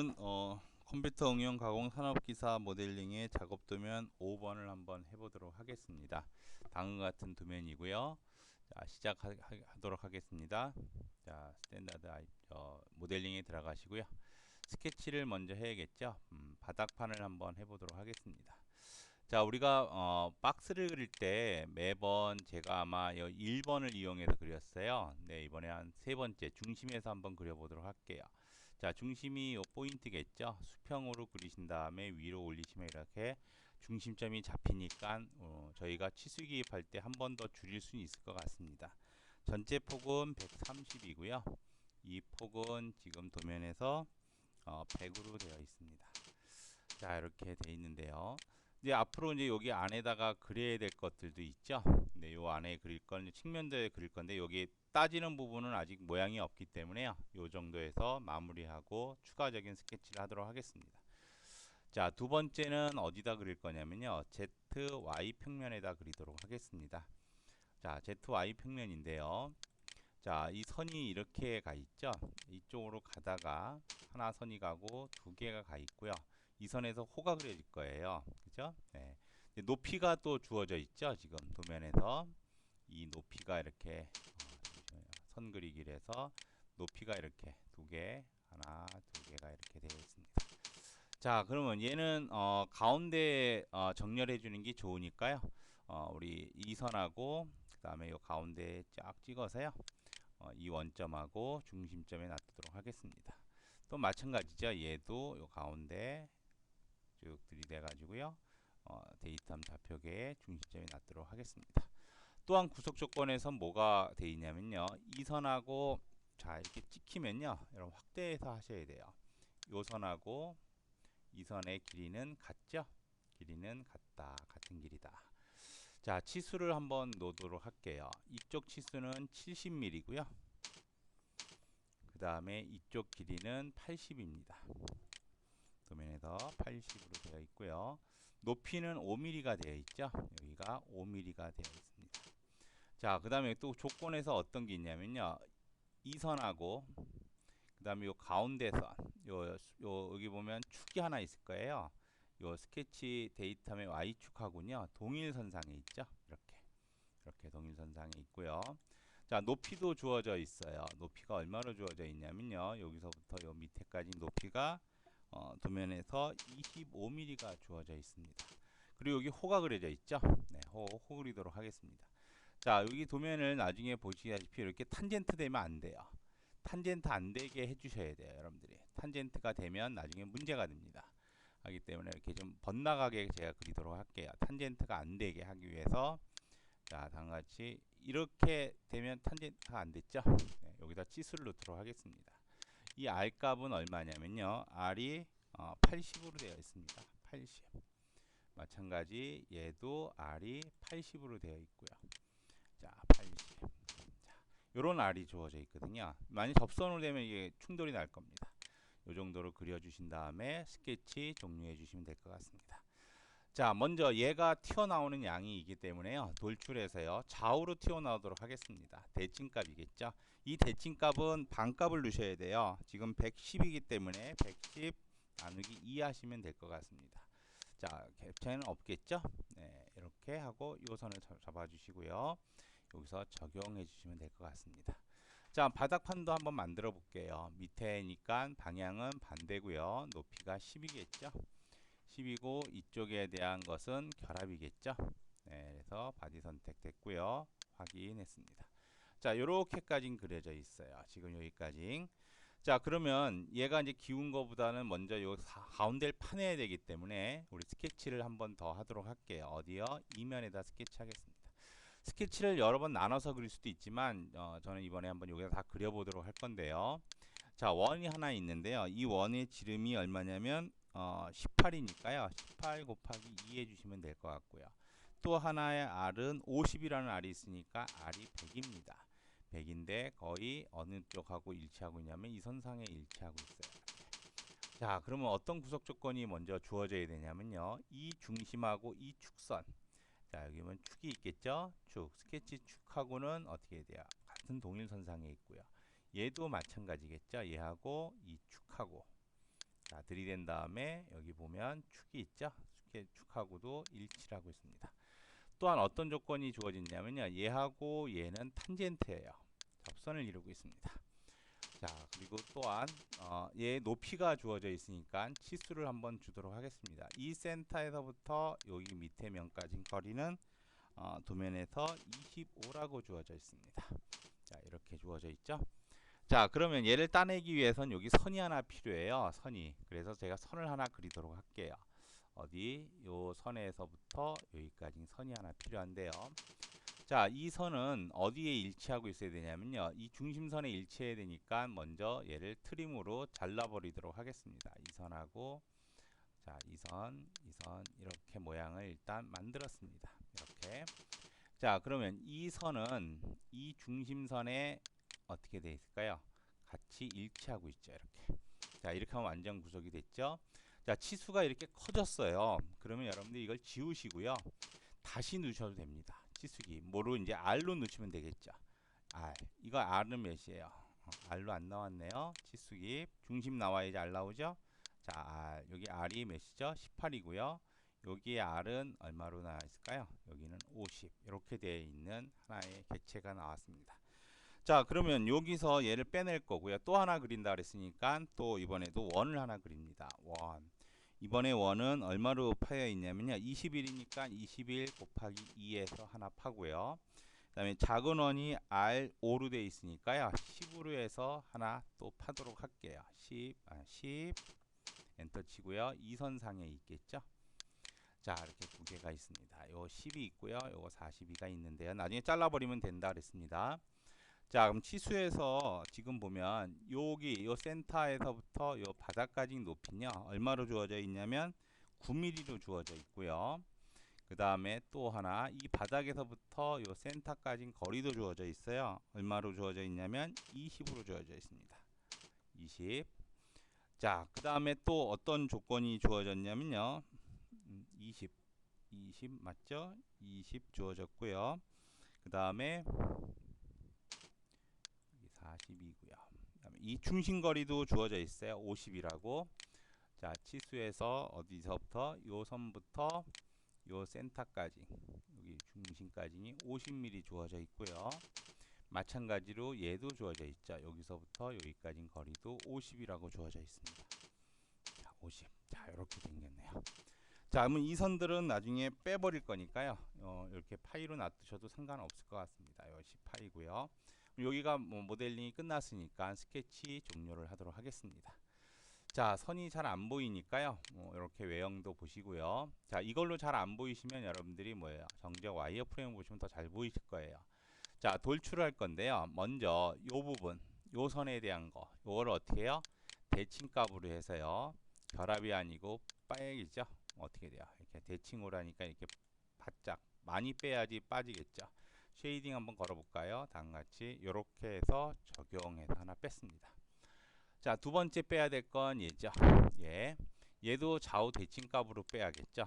오늘은 어, 컴퓨터 응용 가공 산업기사 모델링의 작업 도면 5번을 한번 해보도록 하겠습니다. 다음과 같은 도면이고요. 자, 시작하도록 하겠습니다. 자, 스탠다드 아이, 어, 모델링에 들어가시고요. 스케치를 먼저 해야겠죠. 음, 바닥판을 한번 해보도록 하겠습니다. 자, 우리가 어, 박스를 그릴 때 매번 제가 아마 1번을 이용해서 그렸어요. 네, 이번에 한 세 번째 중심에서 한번 그려보도록 할게요. 자, 중심이 요 포인트겠죠. 수평으로 그리신 다음에 위로 올리시면 이렇게 중심점이 잡히니까 어, 저희가 치수 기입할 때 한 번 더 줄일 수 있을 것 같습니다. 전체 폭은 130이고요. 이 폭은 지금 도면에서 어, 100으로 되어 있습니다. 자, 이렇게 되어 있는데요. 이제 앞으로 이제 여기 안에다가 그려야 될 것들도 있죠. 네, 요 안에 그릴 건 측면도에 그릴 건데 여기 따지는 부분은 아직 모양이 없기 때문에요. 요 정도에서 마무리하고 추가적인 스케치를 하도록 하겠습니다. 자, 두 번째는 어디다 그릴 거냐면요. ZY 평면에다 그리도록 하겠습니다. 자, ZY 평면인데요. 자, 이 선이 이렇게 가 있죠. 이쪽으로 가다가 하나 선이 가고 두 개가 가 있고요. 이 선에서 호가 그려질 거예요. 그죠? 네. 높이가 또 주어져 있죠. 지금 도면에서 이 높이가 이렇게 선 그리기를 해서 높이가 이렇게 두 개, 하나, 두 개가 이렇게 되어 있습니다. 자, 그러면 얘는 어, 가운데 어, 정렬해 주는 게 좋으니까요. 어, 우리 이 선하고 그 다음에 요 가운데 쫙 찍어서요. 어, 이 원점하고 중심점에 놔두도록 하겠습니다. 또 마찬가지죠. 얘도 요 가운데 쭉 들이대 가지고요. 어, 데이터 좌표계에 중심점에 놔두도록 하겠습니다. 또한 구속 조건에서 뭐가 돼 있냐면요. 이 선하고 자 이렇게 찍히면요. 여러분 확대해서 하셔야 돼요. 요 선하고 이 선의 길이는 같죠? 길이는 같다. 같은 길이다. 자, 치수를 한번 놓도록 할게요. 이쪽 치수는 70mm고요. 그 다음에 이쪽 길이는 80입니다. 도면에서 80으로 되어 있고요. 높이는 5mm가 되어 있죠. 여기가 5mm가 되어 있습니다. 자, 그 다음에 또 조건에서 어떤 게 있냐면요. 이 선하고 그 다음에 요 가운데 선, 요, 요 여기 보면 축이 하나 있을 거예요. 요 스케치 데이터의 Y축하고요. 동일선상에 있죠. 이렇게. 이렇게 동일선상에 있고요. 자, 높이도 주어져 있어요. 높이가 얼마로 주어져 있냐면요. 여기서부터 요 밑에까지 높이가 어, 도면에서 25mm가 주어져 있습니다. 그리고 여기 호가 그려져 있죠. 네, 호, 호 그리도록 하겠습니다. 자 여기 도면을 나중에 보시다시피 이렇게 탄젠트 되면 안 돼요. 탄젠트 안 되게 해주셔야 돼요 여러분들이. 탄젠트가 되면 나중에 문제가 됩니다. 하기 때문에 이렇게 좀 번나가게 제가 그리도록 할게요. 탄젠트가 안 되게 하기 위해서. 자 다음같이 이렇게 되면 탄젠트가 안 됐죠? 네, 여기다 치수를 넣도록 하겠습니다 이 R 값은 얼마냐면요 R이 어, 80으로 되어 있습니다 80 마찬가지 얘도 R이 80으로 되어 있고요 자, 80. 자, 요런 R이 주어져 있거든요. 만약 접선으로 되면 이게 충돌이 날 겁니다. 요 정도로 그려주신 다음에 스케치 종료해 주시면 될 것 같습니다. 자, 먼저 얘가 튀어나오는 양이 있기 때문에요. 돌출해서요. 좌우로 튀어나오도록 하겠습니다. 대칭값이겠죠. 이 대칭값은 반값을 넣으셔야 돼요. 지금 110이기 때문에 110 나누기 2 하시면 될 것 같습니다. 자, 갭차이는 없겠죠? 네, 이렇게 하고 이 선을 잡아 주시고요. 여기서 적용해 주시면 될 것 같습니다. 자 바닥판도 한번 만들어 볼게요. 밑에니까 방향은 반대고요. 높이가 10이겠죠. 10이고 이쪽에 대한 것은 결합이겠죠. 네, 그래서 바디 선택됐고요. 확인했습니다. 자 요렇게까지 그려져 있어요. 지금 여기까지. 자 그러면 얘가 이제 기운 거보다는 먼저 요 가운데를 파내야 되기 때문에 우리 스케치를 한번 더 하도록 할게요. 어디요? 이면에다 스케치 하겠습니다. 스케치를 여러 번 나눠서 그릴 수도 있지만 어, 저는 이번에 한번 여기다 다 그려보도록 할 건데요. 자 원이 하나 있는데요. 이 원의 지름이 얼마냐면 어, 18이니까요. 18 곱하기 2 해주시면 될 것 같고요. 또 하나의 R은 50이라는 R이 있으니까 R이 100입니다. 100인데 거의 어느 쪽하고 일치하고 있냐면 이 선상에 일치하고 있어요. 자 그러면 어떤 구속 조건이 먼저 주어져야 되냐면요. 이 중심하고 이 축선 자 여기 보면 축이 있겠죠 축 스케치 축하고는 어떻게 돼요 같은 동일 선상에 있고요 얘도 마찬가지겠죠 얘하고 이 축하고 자 들이댄 다음에 여기 보면 축이 있죠. 축하고도 일치를 하고 있습니다. 또한 어떤 조건이 주어지냐면요. 얘하고 얘는 탄젠트예요. 접선을 이루고 있습니다. 자 그리고 또한 어, 얘 높이가 주어져 있으니까 치수를 한번 주도록 하겠습니다. 이 센터에서부터 여기 밑에 면까지 거리는 어, 도면에서 25라고 주어져 있습니다. 자 이렇게 주어져 있죠. 자 그러면 얘를 따내기 위해선 여기 선이 하나 필요해요. 선이. 그래서 제가 선을 하나 그리도록 할게요. 어디 요 선에서부터 여기까지 선이 하나 필요한데요. 자, 이 선은 어디에 일치하고 있어야 되냐면요. 이 중심선에 일치해야 되니까 먼저 얘를 트림으로 잘라버리도록 하겠습니다. 이 선하고 자, 이 선, 이 선 이렇게 모양을 일단 만들었습니다. 이렇게. 자, 그러면 이 선은 이 중심선에 어떻게 돼 있을까요? 같이 일치하고 있죠. 이렇게. 자, 이렇게 하면 완전 구속이 됐죠. 자, 치수가 이렇게 커졌어요. 그러면 여러분들 이걸 지우시고요. 다시 넣으셔도 됩니다. 치수기. 뭐로 이제 R로 넣으시면 되겠죠. R. 이거 R은 몇이에요? 어, R로 안 나왔네요. 치수기. 중심 나와야지 R 나오죠? 자, R. 여기 R이 몇이죠? 18이고요. 여기에 R은 얼마로 나와 있을까요? 여기는 50. 이렇게 되어 있는 하나의 객체가 나왔습니다. 자, 그러면 여기서 얘를 빼낼 거고요. 또 하나 그린다 그랬으니까 또 이번에도 원을 하나 그립니다. 원. 이번에 원은 얼마로 파여 있냐면요. 21이니까 21 곱하기 2에서 하나 파고요. 그 다음에 작은 원이 R5로 되어 있으니까요. 10으로 해서 하나 또 파도록 할게요. 10, 아, 10 엔터 치고요. 이선상에 있겠죠. 자 이렇게 두 개가 있습니다. 요 10이 있고요. 요거 42가 있는데요. 나중에 잘라버리면 된다 그랬습니다. 자 그럼 치수에서 지금 보면 여기 요 센터에서부터 요 바닥까지 높이는요 얼마로 주어져 있냐면 9mm로 주어져 있고요. 그 다음에 또 하나 이 바닥에서부터 요 센터까지 거리도 주어져 있어요. 얼마로 주어져 있냐면 20으로 주어져 있습니다. 20 자 그 다음에 또 어떤 조건이 주어졌냐면요. 20 20 맞죠? 20 주어졌고요. 그 다음에 42고요. 이 중심거리도 주어져 있어요. 50이라고. 자, 치수에서 어디서부터 요 선부터 요 센터까지 여기 중심까지 50mm 주어져 있고요. 마찬가지로 얘도 주어져 있죠. 여기서부터 여기까지 거리도 50이라고 주어져 있습니다. 자, 50. 자, 이렇게 생겼네요. 자, 그러면 이 선들은 나중에 빼버릴 거니까요. 어, 이렇게 파이로 놔두셔도 상관없을 것 같습니다. 요 10파이고요. 여기가 뭐 모델링이 끝났으니까 스케치 종료를 하도록 하겠습니다. 자, 선이 잘 안 보이니까요. 뭐 이렇게 외형도 보시고요. 자, 이걸로 잘 안 보이시면 여러분들이 뭐예요? 정적 와이어 프레임 보시면 더 잘 보이실 거예요. 자, 돌출할 건데요. 먼저 요 부분, 요 선에 대한 거. 요거를 어떻게 해요? 대칭값으로 해서요. 결합이 아니고 빠액이죠. 어떻게 돼요? 이렇게 대칭으로 하니까 이렇게 바짝 많이 빼야지 빠지겠죠. 쉐이딩 한번 걸어볼까요? 다음같이 이렇게 해서 적용해서 하나 뺐습니다. 자, 두 번째 빼야 될 건 얘죠. 얘. 얘도 좌우 대칭값으로 빼야겠죠.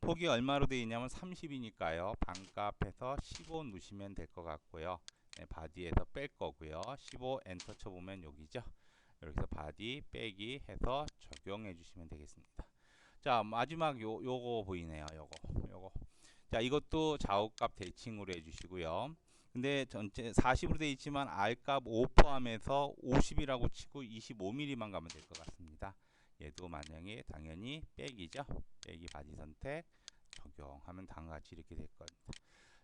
폭이 얼마로 되어 있냐면 30이니까요. 반값에서 15 누시면 될 것 같고요. 네, 바디에서 뺄 거고요. 15 엔터 쳐보면 여기죠. 여기서 바디 빼기 해서 적용해 주시면 되겠습니다. 자, 마지막 요, 요거 보이네요. 요거. 요거. 자, 이것도 좌우값 대칭으로 해주시고요. 근데 전체 40으로 되어 있지만 R값 5 포함해서 50이라고 치고 25mm만 가면 될 것 같습니다. 얘도 만약에 당연히 빼기죠. 빼기 바지 선택 적용하면 다음과 같이 이렇게 될 겁니다.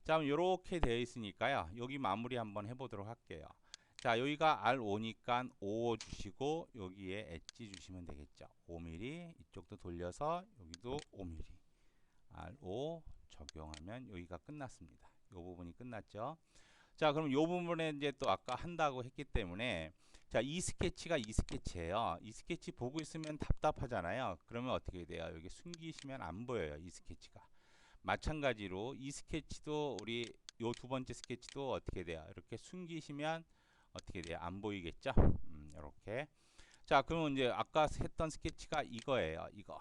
자, 그럼 이렇게 되어 있으니까요. 여기 마무리 한번 해보도록 할게요. 자, 여기가 R5니까 5 주시고 여기에 엣지 주시면 되겠죠. 5mm 이쪽도 돌려서 여기도 5mm R5 적용하면 여기가 끝났습니다. 이 부분이 끝났죠. 자, 그럼 이 부분에 이제 또 아까 한다고 했기 때문에 자, 이 스케치가 이 스케치예요. 이 스케치 보고 있으면 답답하잖아요. 그러면 어떻게 돼요? 여기 숨기시면 안 보여요. 이 스케치가. 마찬가지로 이 스케치도 우리 요 두 번째 스케치도 어떻게 돼요? 이렇게 숨기시면 어떻게 돼요? 안 보이겠죠? 음, 이렇게. 자, 그러면 이제 아까 했던 스케치가 이거예요. 이거.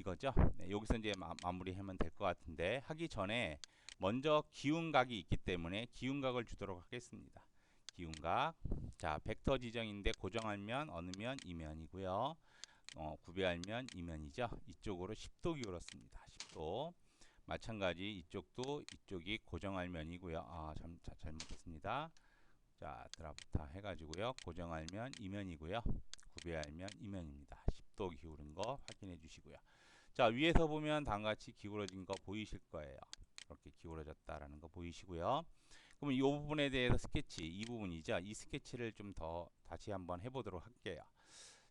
이거죠. 네, 여기서 이제 마, 무리하면 될 것 같은데 하기 전에 먼저 기운각이 있기 때문에 기운각을 주도록 하겠습니다. 기운각. 자, 벡터 지정인데 고정하면 어느 면? 이 면이고요. 어, 구배알면 이면이죠. 이쪽으로 10도 기울었습니다. 10도. 마찬가지 이쪽도 이쪽이 고정알면이고요. 아, 참, 자, 잘못했습니다. 자, 드랍타 해가지고요. 고정알면 이면이고요. 구배알면 이면입니다. 10도 기울은 거 확인해 주시고요. 자, 위에서 보면 다음같이 기울어진 거 보이실 거예요. 이렇게 기울어졌다라는 거 보이시고요. 그러면 이 부분에 대해서 스케치, 이 부분이죠. 이 스케치를 좀 더 다시 한번 해보도록 할게요.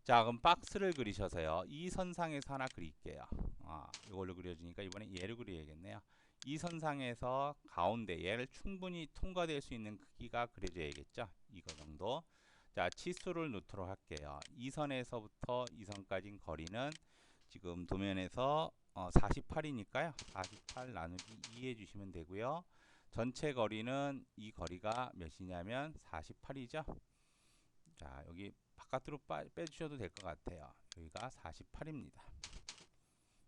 자, 그럼 박스를 그리셔서요. 이 선상에서 하나 그릴게요. 아, 이걸로 그려주니까 이번에 얘를 그려야겠네요. 이 선상에서 가운데 얘를 충분히 통과될 수 있는 크기가 그려져야겠죠. 이거 정도. 자, 치수를 놓도록 할게요. 이 선에서부터 이 선까지 거리는 지금 도면에서 어, 48이니까요. 48 나누기 2 해주시면 되고요. 전체 거리는 이 거리가 몇이냐면 48이죠. 자, 여기 바깥으로 빠, 빼주셔도 될 것 같아요. 여기가 48입니다.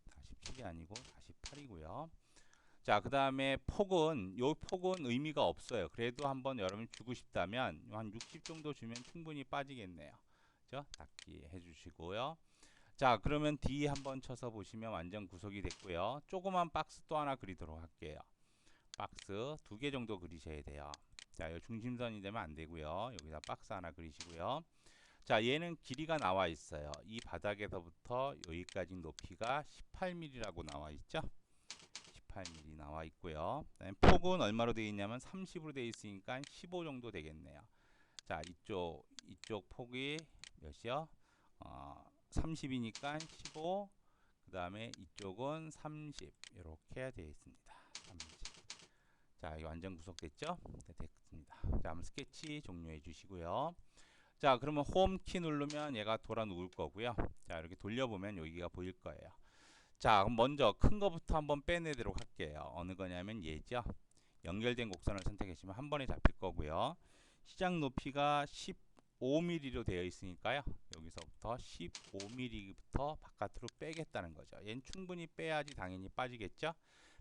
47이 아니고 48이고요. 자, 그 다음에 폭은, 요 폭은 의미가 없어요. 그래도 한번 여러분 주고 싶다면 한 60 정도 주면 충분히 빠지겠네요. 그죠? 닫기 해주시고요. 자, 그러면 D 한번 쳐서 보시면 완전 구속이 됐고요. 조그만 박스 또 하나 그리도록 할게요. 박스 두 개 정도 그리셔야 돼요. 자, 이 중심선이 되면 안 되고요. 여기다 박스 하나 그리시고요. 자, 얘는 길이가 나와 있어요. 이 바닥에서부터 여기까지 높이가 18mm라고 나와 있죠. 18mm 나와 있고요. 폭은 얼마로 되어 있냐면 30으로 되어 있으니까 15 정도 되겠네요. 자, 이쪽 이쪽 폭이 몇이요? 어, 30이니까 15. 그 다음에 이쪽은 30 이렇게 되어 있습니다. 30. 자, 이 완전 구속됐죠? 네, 됐습니다. 자, 한번 스케치 종료해 주시고요. 자, 그러면 홈키 누르면 얘가 돌아 누울 거고요. 자, 이렇게 돌려보면 여기가 보일 거예요. 자, 그럼 먼저 큰 거부터 한번 빼내도록 할게요. 어느 거냐면 얘죠. 연결된 곡선을 선택하시면 한 번에 잡힐 거고요. 시작 높이가 15mm로 되어 있으니까요. 여기서부터 15mm부터 바깥으로 빼겠다는 거죠. 얘는 충분히 빼야지 당연히 빠지겠죠.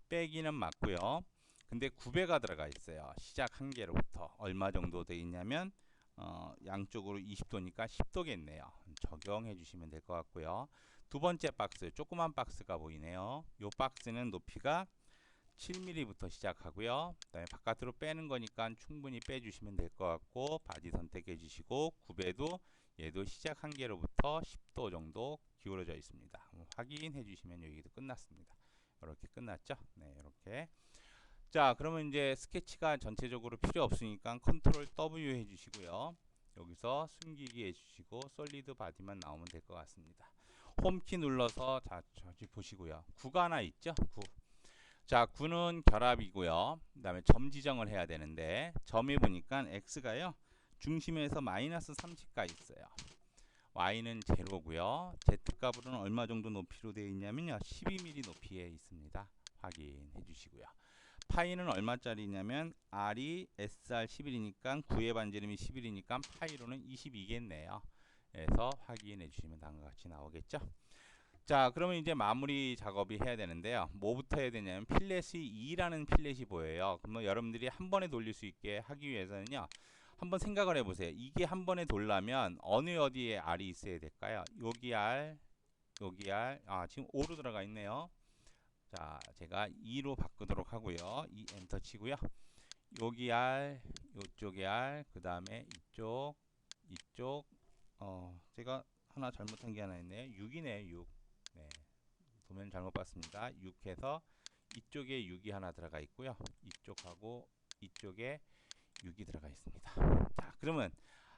빼기는 맞고요. 근데 9배가 들어가 있어요. 시작 한 개로부터 얼마 정도 되어 있냐면 어, 양쪽으로 20도니까 10도겠네요. 적용해 주시면 될 것 같고요. 두 번째 박스, 조그만 박스가 보이네요. 이 박스는 높이가 7mm부터 시작하고요. 그다음에 바깥으로 빼는 거니까 충분히 빼주시면 될 것 같고 바디 선택해 주시고 9배도 얘도 시작 한 개로부터 10도 정도 기울어져 있습니다. 확인해 주시면 여기도 끝났습니다. 이렇게 끝났죠? 네, 이렇게. 자, 그러면 이제 스케치가 전체적으로 필요 없으니까 컨트롤 W 해 주시고요. 여기서 숨기기 해 주시고 솔리드 바디만 나오면 될 것 같습니다. 홈키 눌러서 자, 저기 보시고요. 구가 하나 있죠? 구. 자, 구는 결합이고요. 그 다음에 점 지정을 해야 되는데 점이 보니까 x가요. 중심에서 마이너스 30가 있어요. y는 제로고요. z 값은 얼마 정도 높이로 되어 있냐면요. 12mm 높이에 있습니다. 확인해 주시고요. 파이는 얼마짜리냐면 r이 sr 11이니까 9의 반지름이 11이니까 파이로는 22겠네요. 그래서 확인해 주시면 다음과 같이 나오겠죠. 자, 그러면 이제 마무리 작업이 해야 되는데요. 뭐부터 해야 되냐면 필렛이 2라는 필렛이 보여요. 그러면 여러분들이 한 번에 돌릴 수 있게 하기 위해서는요. 한번 생각을 해보세요. 이게 한 번에 돌라면 어느 어디에 R이 있어야 될까요? 여기 R, 여기 R, 아 지금 5로 들어가 있네요. 자, 제가 2로 바꾸도록 하고요. 2 엔터 치고요. 여기 R, 이쪽에 R, 그 다음에 이쪽, 이쪽, 어, 제가 하나 잘못한 게 하나 있네요. 6이네, 6. 네. 도면 잘못 봤습니다. 6해서 이쪽에 6이 하나 들어가 있고요. 이쪽하고 이쪽에 6이 들어가 있습니다. 자, 그러면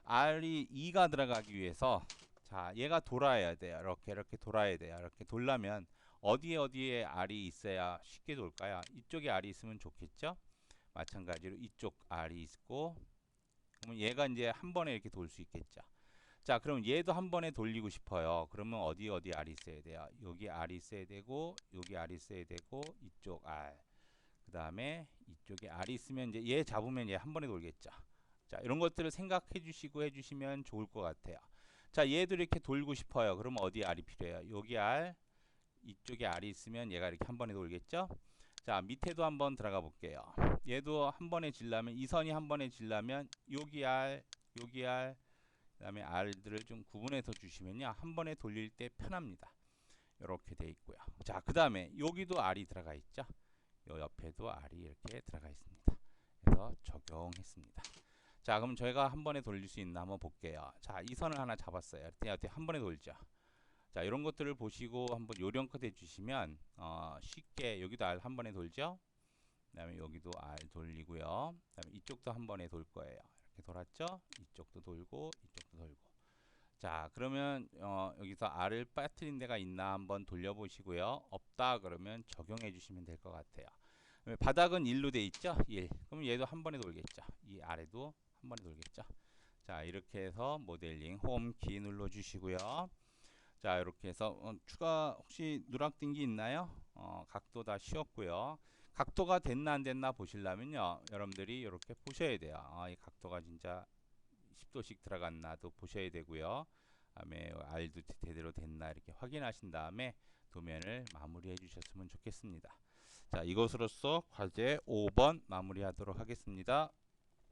R이 2가 들어가기 위해서 자, 얘가 돌아야 돼요. 이렇게 이렇게 돌아야 돼요. 이렇게 돌려면 어디에 어디에 R이 있어야 쉽게 돌까요? 이쪽에 R이 있으면 좋겠죠? 마찬가지로 이쪽 R이 있고 그러면 얘가 이제 한 번에 이렇게 돌 수 있겠죠. 자, 그럼 얘도 한 번에 돌리고 싶어요. 그러면 어디 어디 R이 있어야 돼요? 여기 R이 있어야 되고 여기 R이 있어야 되고 이쪽 R 그 다음에 이쪽에 R이 있으면 이제 얘 잡으면 얘 한 번에 돌겠죠. 자, 이런 것들을 생각해 주시고 해주시면 좋을 것 같아요. 자, 얘도 이렇게 돌고 싶어요. 그럼 어디 R이 필요해요? 여기 R, 이쪽에 R이 있으면 얘가 이렇게 한 번에 돌겠죠? 자, 밑에도 한번 들어가 볼게요. 얘도 한 번에 질라면 이 선이 한 번에 질라면 여기 R, 여기 R, 그 다음에 R들을 좀 구분해서 주시면요. 한 번에 돌릴 때 편합니다. 이렇게 돼 있고요. 자, 그 다음에 여기도 R이 들어가 있죠. 요 옆에도 R이 이렇게 들어가 있습니다. 그래서 적용했습니다. 자, 그럼 저희가 한 번에 돌릴 수 있나 한번 볼게요. 자, 이 선을 하나 잡았어요. 이렇게 한 번에 돌죠. 자, 이런 것들을 보시고 한번 요령껏 해주시면 어, 쉽게 여기도 R 한 번에 돌죠. 그 다음에 여기도 R 돌리고요. 그 다음에 이쪽도 한 번에 돌 거예요. 이렇게 돌았죠. 이쪽도 돌고 이쪽도 돌고. 자, 그러면 어, 여기서 R을 빠뜨린 데가 있나 한번 돌려보시고요. 없다 그러면 적용해 주시면 될 것 같아요. 바닥은 1로 돼 있죠? 1. 그럼 얘도 한 번에 돌겠죠. 이 아래도 한 번에 돌겠죠. 자, 이렇게 해서 모델링 홈 키 눌러 주시고요. 자, 이렇게 해서 어, 추가 혹시 누락 뜬게 있나요? 어, 각도 다 씌웠고요. 각도가 됐나 안 됐나 보시려면요. 여러분들이 이렇게 보셔야 돼요. 아, 이 각도가 진짜 10도씩 들어갔나도 보셔야 되고요. 다음에 알도 제대로 됐나 이렇게 확인하신 다음에 도면을 마무리해 주셨으면 좋겠습니다. 자, 이것으로써 과제 5번 마무리하도록 하겠습니다.